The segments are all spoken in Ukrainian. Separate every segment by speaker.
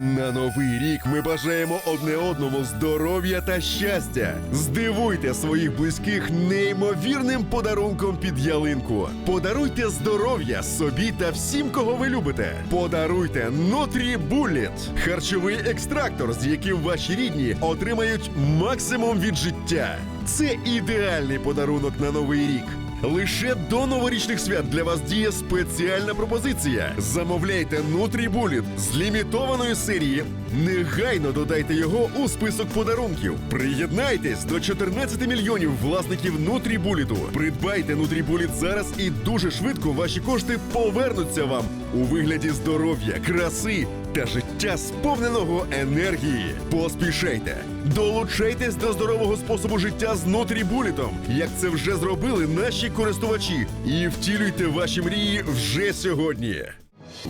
Speaker 1: На новий рік ми бажаємо одне одному здоров'я та щастя. Здивуйте своїх близьких неймовірним подарунком під ялинку. Подаруйте здоров'я собі та всім, кого ви любите. Подаруйте Нутрі Булліт – харчовий екстрактор, з яким ваші рідні отримають максимум від життя. Це ідеальний подарунок на новий рік. Лише до новорічних свят для вас діє спеціальна пропозиція. Замовляйте Нутрібуліт з лімітованої серії. Негайно додайте його у список подарунків. Приєднайтесь до 14 мільйонів власників Нутрібуліту. Придбайте Нутрібуліт зараз і дуже швидко ваші кошти повернуться вам у вигляді здоров'я, краси та життя сповненого енергії. Поспішайте, долучайтесь до здорового способу життя з Нутрібулітом, як це вже зробили наші користувачі, і втілюйте ваші мрії вже сьогодні.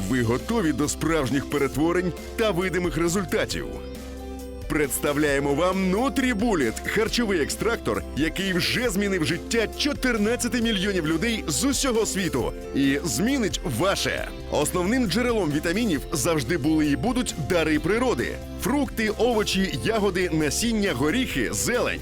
Speaker 1: Ви готові до справжніх перетворень та видимих результатів. Представляємо вам Нутрібуліт – харчовий екстрактор, який вже змінив життя 14 мільйонів людей з усього світу і змінить ваше. Основним джерелом вітамінів завжди були і будуть дари природи: фрукти, овочі, ягоди, насіння, горіхи, зелень.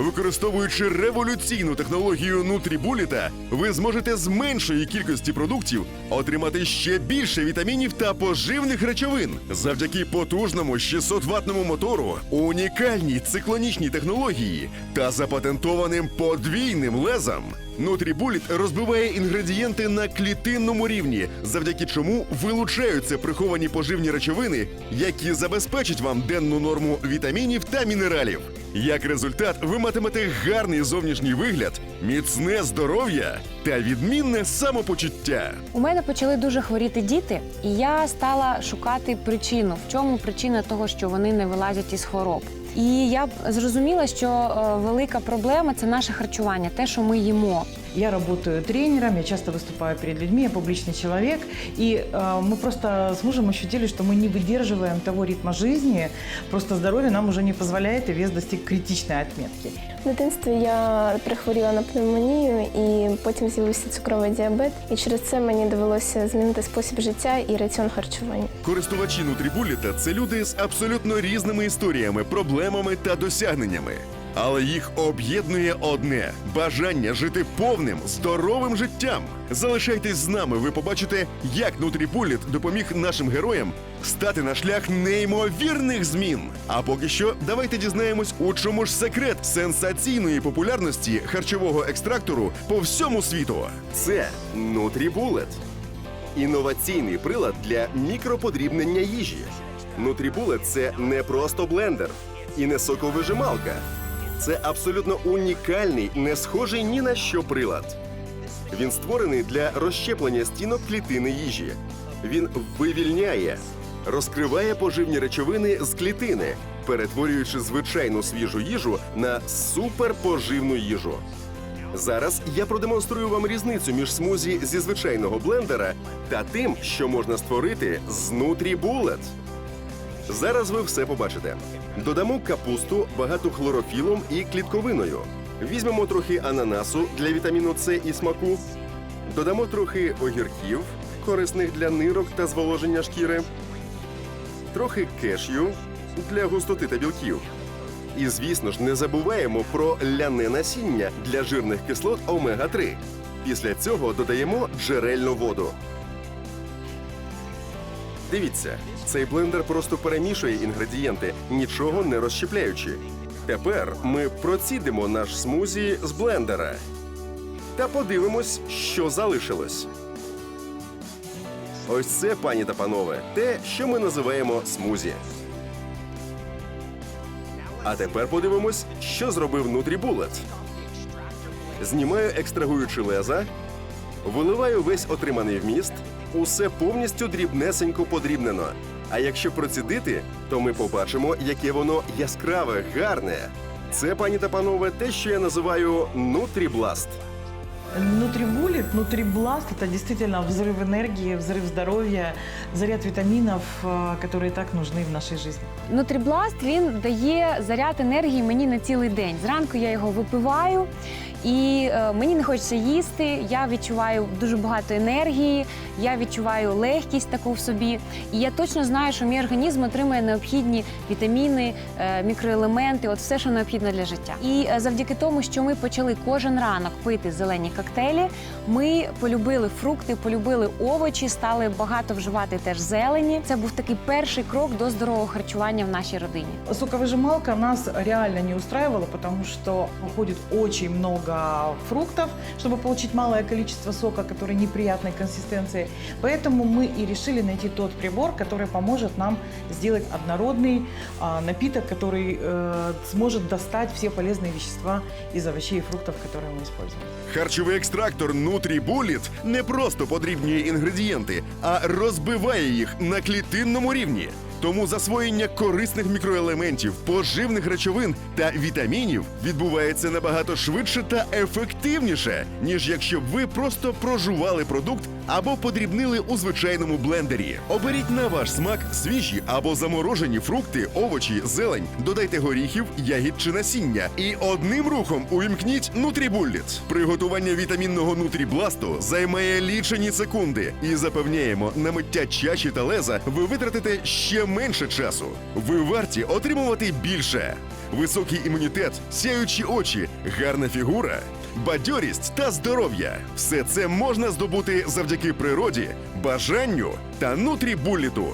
Speaker 1: Використовуючи революційну технологію Нутрібуліта, ви зможете з меншої кількості продуктів отримати ще більше вітамінів та поживних речовин завдяки потужному 600 ватному мотору, унікальній циклонічній технології та запатентованим подвійним лезам. Нутрібуліт розбиває інгредієнти на клітинному рівні, завдяки чому вилучаються приховані поживні речовини, які забезпечать вам денну норму вітамінів та мінералів. Як результат, ви матимете гарний зовнішній вигляд, міцне здоров'я та відмінне самопочуття.
Speaker 2: У мене почали дуже хворіти діти, і я стала шукати причину, в чому причина того, що вони не вилазять із хвороб. І я б зрозуміла, що е, велика проблема це наше харчування, те, що ми їмо.
Speaker 3: Я работаю тренером, я часто выступаю перед людьми, я публичный человек. И э, мы просто с мужем ощутили, что мы не выдерживаем того ритма жизни, просто здоровье нам уже не позволяет, и вес достиг критичной отметки.
Speaker 4: В дитинстві я прихворіла на пневмонію і потім з'явився цукровий діабет. І через це мені довелося змінити спосіб життя і раціон харчування.
Speaker 1: Користувачі Нутрібуліта це люди з абсолютно різними історіями, проблемами та досягненнями. Але їх об'єднує одне бажання жити повним, здоровим життям. Залишайтесь з нами, ви побачите, як Нутрібуліт допоміг нашим героям стати на шлях неймовірних змін. А поки що, давайте дізнаємось, у чому ж секрет сенсаційної популярності харчового екстрактору по всьому світу. Це Нутрібулет. Інноваційний прилад для мікроподрібнення їжі. Нутрібулет це не просто блендер і не соковижималка. Це абсолютно унікальний, не схожий ні на що прилад. Він створений для розщеплення стінок клітини їжі. Він вивільняє, розкриває поживні речовини з клітини, перетворюючи звичайну свіжу їжу на суперпоживну їжу. Зараз я продемонструю вам різницю між смузі зі звичайного блендера та тим, що можна створити з Нутрібулет. Зараз ви все побачите. Додамо капусту, багату хлорофілом і клітковиною. Візьмемо трохи ананасу для вітаміну С і смаку. Додамо трохи огірків, корисних для нирок та зволоження шкіри. Трохи кешю для густоти та білків. І, звісно ж, не забуваємо про ляне насіння для жирних кислот омега-3. Після цього додаємо джерельну воду. Дивіться, цей блендер просто перемішує інгредієнти, нічого не розщепляючи. Тепер ми процідимо наш смузі з блендера та подивимось, що залишилось. Ось це, пані та панове, те, що ми називаємо смузі. А тепер подивимось, що зробив Нутрібулет. Знімаю екстрагуючи леза, виливаю весь отриманий вміст, усе повністю дрібнесенько подрібнено. А якщо процідити, то ми побачимо, яке воно яскраве, гарне. Це, пані та панове, те, що я називаю Нутрібласт.
Speaker 3: Нутрибулит, нутрибласт – это действительно взрыв энергии, взрыв здоровья, заряд витаминов, э, которые так нужны в нашей жизни.
Speaker 2: Нутрібласт він дає заряд енергії мені на цілий день. Зранку я його випиваю, І е, мені не хочеться їсти. Я відчуваю дуже багато енергії, я відчуваю легкість таку в собі. І я точно знаю, що мій організм отримує необхідні вітаміни, е, мікроелементи, от все, що необхідно для життя. І е, завдяки тому, що ми почали кожен ранок пити зелені коктейлі, ми полюбили фрукти, полюбили овочі, стали багато вживати теж зелені. Це був такий перший крок до здорового харчування в нашій родині.
Speaker 3: Соковыжималка нас реально не устраивала, потому что уходит очень много фруктов, чтобы получить малое количество сока, который неприятной консистенции. Поэтому мы и решили найти тот прибор, который поможет нам сделать однородный а, напиток, который э, сможет достать все полезные вещества из овощей и фруктов, которые мы используем.
Speaker 1: Харчовий екстрактор NutriBullet не просто подрібнює інгредієнти, а розбиває їх на клітинному рівні. Тому засвоєння корисних мікроелементів, поживних речовин та вітамінів відбувається набагато швидше та ефективніше, ніж якщо б ви просто прожували продукт або подрібнили у звичайному блендері. Оберіть на ваш смак свіжі або заморожені фрукти, овочі, зелень, додайте горіхів, ягід чи насіння і одним рухом увімкніть NutriBullet. Приготування вітамінного нутрібласту займає лічені секунди і запевняємо, на миття чаші та леза ви витратите ще менше часу. Ви варті отримувати більше. Високий імунітет, сяючі очі, гарна фігура, бадьорість та здоров'я. Все це можна здобути завдяки природі, бажанню та нутрібуліту.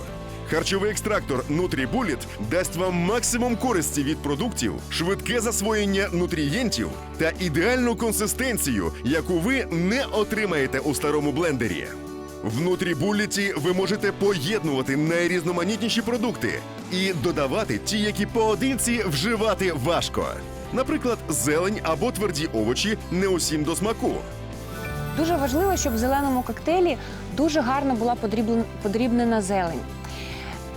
Speaker 1: Харчовий екстрактор NutriBullet дасть вам максимум користі від продуктів, швидке засвоєння нутрієнтів та ідеальну консистенцію, яку ви не отримаєте у старому блендері. В нутрібуліті ви можете поєднувати найрізноманітніші продукти і додавати ті, які поодинці вживати важко. Наприклад, зелень або тверді овочі не усім до смаку.
Speaker 2: Дуже важливо, щоб в зеленому коктейлі дуже гарно була подріблен- подрібнена зелень.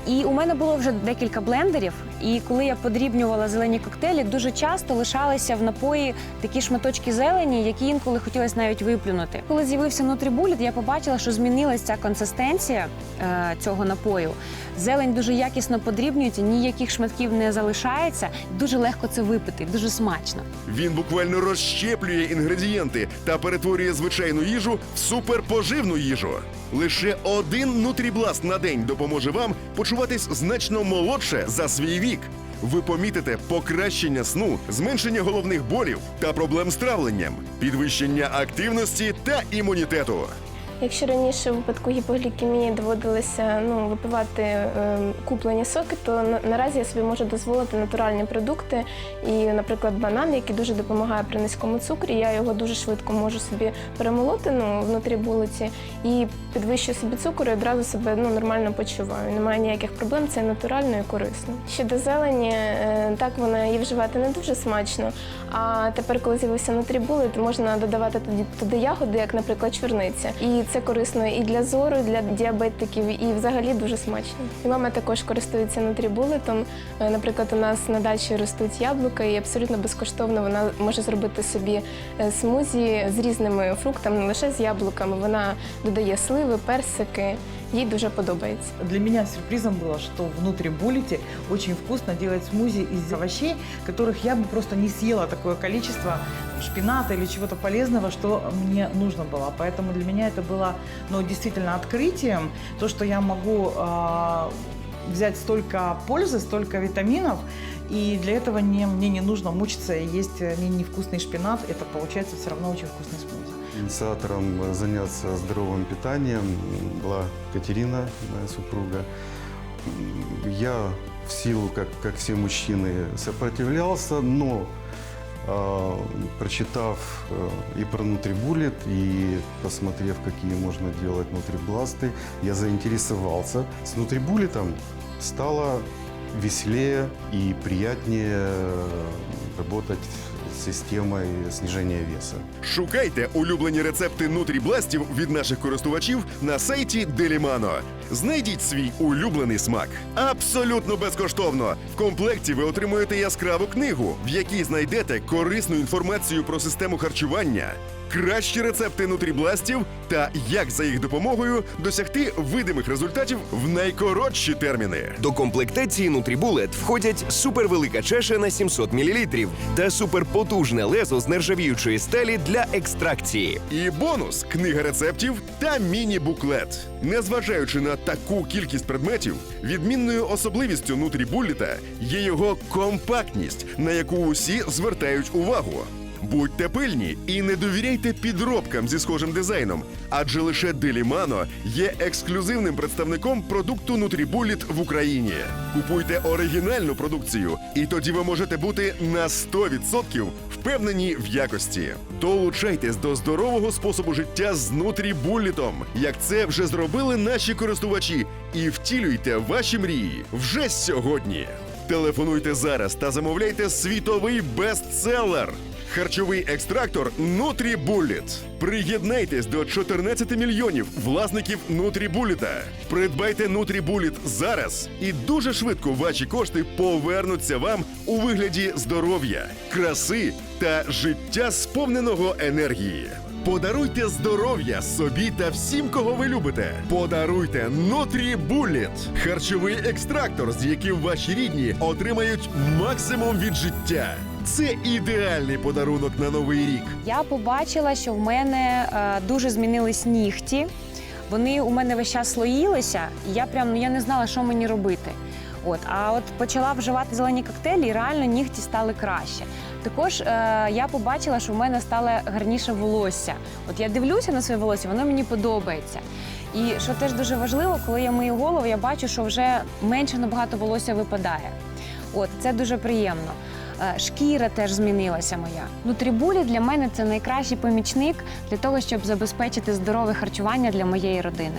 Speaker 2: І у мене було вже декілька блендерів, і коли я подрібнювала зелені коктейлі, дуже часто лишалися в напої такі шматочки зелені, які інколи хотілося навіть виплюнути. Коли з'явився нутрібуліт, я побачила, що змінилася ця консистенція е, цього напою. Зелень дуже якісно подрібнюється, ніяких шматків не залишається. Дуже легко це випити, дуже смачно.
Speaker 1: Він буквально розщеплює інгредієнти та перетворює звичайну їжу в суперпоживну їжу. Лише один нутрібласт на день допоможе вам почуватись значно молодше за свій вік. Ви помітите покращення сну, зменшення головних болів та проблем з травленням, підвищення активності та імунітету.
Speaker 4: Якщо раніше в випадку гіпоглікемії доводилося ну, випивати е, куплені соки, то на, наразі я собі можу дозволити натуральні продукти. І, наприклад, банан, який дуже допомагає при низькому цукрі, я його дуже швидко можу собі перемолоти ну, внутрі булиці і підвищую собі цукор і одразу себе ну, нормально почуваю. Немає ніяких проблем, це натурально і корисно. Щодо зелені, е, так вона її вживати не дуже смачно. А тепер, коли з'явився нутрібули, то можна додавати туди, туди ягоди, як, наприклад, чорниця. І це корисно і для зору, і для діабетиків, і взагалі дуже смачно. І мама також користується нутрібулетом. Е, Наприклад, у нас на дачі ростуть яблука, і абсолютно безкоштовно вона може зробити собі е, смузі з різними фруктами, не лише з яблуками. Вона додає сливи, персики. Їй дуже подобається.
Speaker 3: Для меня сюрпризом было, что внутри буллете очень вкусно делать смузи из овощей, которых я бы просто не съела такое количество шпината или чего-то полезного, что мне нужно было. Поэтому для меня это было ну, действительно открытием, то, что я могу а, взять столько пользы, столько витаминов, и для этого не, мне не нужно мучиться и есть э, не- невкусный шпинат. Это получается все равно очень вкусный смузи.
Speaker 5: Инициатором э, заняться здоровым питанием была Катерина, моя супруга. Я в силу, как, как все мужчины, сопротивлялся, но а, прочитав э, и про нутрибулет, и посмотрев, какие можно делать нутрибласты, я заинтересовался. С нутрибулетом стало веселее и приятнее э, работать с зниження веса.
Speaker 1: Шукайте улюблені рецепти нутрібластів від наших користувачів на сайті Делімано. Знайдіть свій улюблений смак. Абсолютно безкоштовно. В комплекті ви отримуєте яскраву книгу, в якій знайдете корисну інформацію про систему харчування, кращі рецепти нутрібластів та як за їх допомогою досягти видимих результатів в найкоротші терміни.
Speaker 6: До комплектації Нутрібулет входять супервелика чаша на 700 мл та суперпотужне лезо з нержавіючої сталі для екстракції.
Speaker 1: І бонус книга рецептів та міні-буклет. Незважаючи на таку кількість предметів, відмінною особливістю нутрібуліта є його компактність, на яку усі звертають увагу. Будьте пильні і не довіряйте підробкам зі схожим дизайном, адже лише Делімано є ексклюзивним представником продукту Нутрібуліт в Україні. Купуйте оригінальну продукцію, і тоді ви можете бути на 100% впевнені в якості. Долучайтесь до здорового способу життя з Нутрібулітом, як це вже зробили наші користувачі, і втілюйте ваші мрії вже сьогодні. Телефонуйте зараз та замовляйте світовий бестселер. Харчовий екстрактор Нутрібуліт. Приєднайтесь до 14 мільйонів власників Нутрібуліта. Придбайте Нутрібуліт зараз, і дуже швидко ваші кошти повернуться вам у вигляді здоров'я, краси та життя сповненого енергії. Подаруйте здоров'я собі та всім, кого ви любите. Подаруйте Нутрібуліт. Харчовий екстрактор, з яким ваші рідні отримають максимум від життя. Це ідеальний подарунок на новий рік.
Speaker 2: Я побачила, що в мене е, дуже змінились нігті. Вони у мене весь час слоїлися, і я прям ну я не знала, що мені робити. От, а от почала вживати зелені коктейлі, і реально нігті стали краще. Також е, я побачила, що в мене стало гарніше волосся. От я дивлюся на своє волосся, воно мені подобається. І що теж дуже важливо, коли я мию голову, я бачу, що вже менше набагато волосся випадає. От це дуже приємно. Е, Шкіра теж змінилася моя. Нутрібулі для мене це найкращий помічник для того, щоб забезпечити здорове харчування для моєї родини.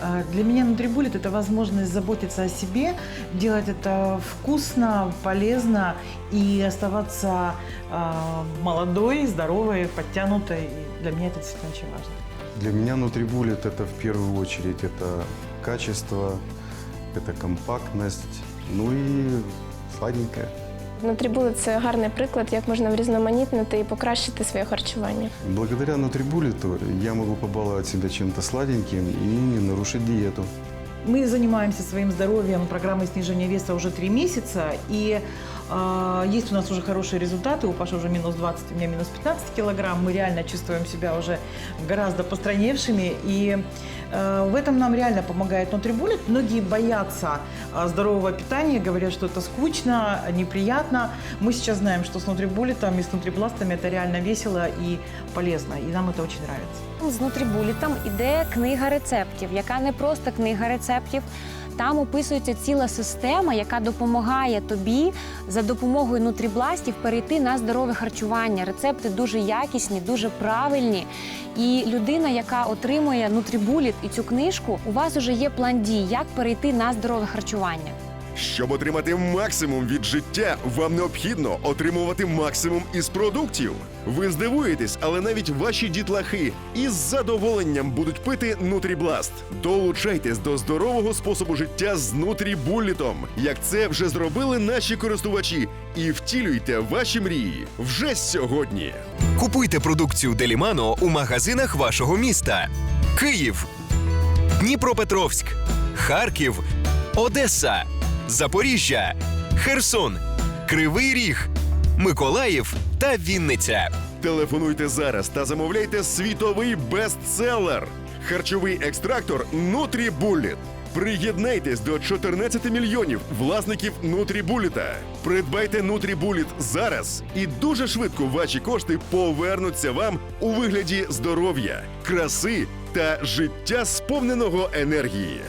Speaker 3: А, Для меня нутрибулит – это возможность заботиться о себе, делать это вкусно, полезно и оставаться а, молодой, здоровой, подтянутой. И Для меня это действительно очень важно.
Speaker 5: Для меня Нутрибулет это в первую очередь это качество, это компактность, ну и сладенькое.
Speaker 4: Нутрібули це гарний приклад, як можна врізноманітнити і покращити своє харчування.
Speaker 5: Благодаря Нутрибулету я можу побалувати себе чим-то сладеньким і не нарушити дієту.
Speaker 3: Мы занимаемся своим здоровьем программой снижения веса уже три месяца, и а, есть у нас уже хорошие результаты. У Паши уже минус 20, у меня минус 15 килограмм. Мы реально чувствуем себя уже гораздо постройневшими, и э, в этом нам реально помогает Нутрибулет. Многие боятся а, здорового питания, говорят, что это скучно, неприятно. Мы сейчас знаем, что с Нутрибулетом и с Нутрибластами это реально весело и полезно, и нам это очень нравится.
Speaker 2: З нутрібулітом іде книга рецептів, яка не просто книга рецептів. Там описується ціла система, яка допомагає тобі за допомогою нутрібластів перейти на здорове харчування. Рецепти дуже якісні, дуже правильні. І людина, яка отримує нутрібуліт і цю книжку, у вас вже є план дій, як перейти на здорове харчування.
Speaker 1: Щоб отримати максимум від життя, вам необхідно отримувати максимум із продуктів. Ви здивуєтесь, але навіть ваші дітлахи із задоволенням будуть пити Нутрібласт. Долучайтесь до здорового способу життя з Нутрібуллітом, як це вже зробили наші користувачі, і втілюйте ваші мрії вже сьогодні.
Speaker 6: Купуйте продукцію Делімано у магазинах вашого міста: Київ, Дніпропетровськ, Харків, Одеса, Запоріжжя, Херсон, Кривий Ріг, Миколаїв та Вінниця.
Speaker 1: Телефонуйте зараз та замовляйте світовий бестселер. Харчовий екстрактор Нутрібуліт. Приєднайтесь до 14 мільйонів власників Нутрібуліта. Придбайте Нутрібуліт зараз, і дуже швидко ваші кошти повернуться вам у вигляді здоров'я, краси та життя сповненого енергії.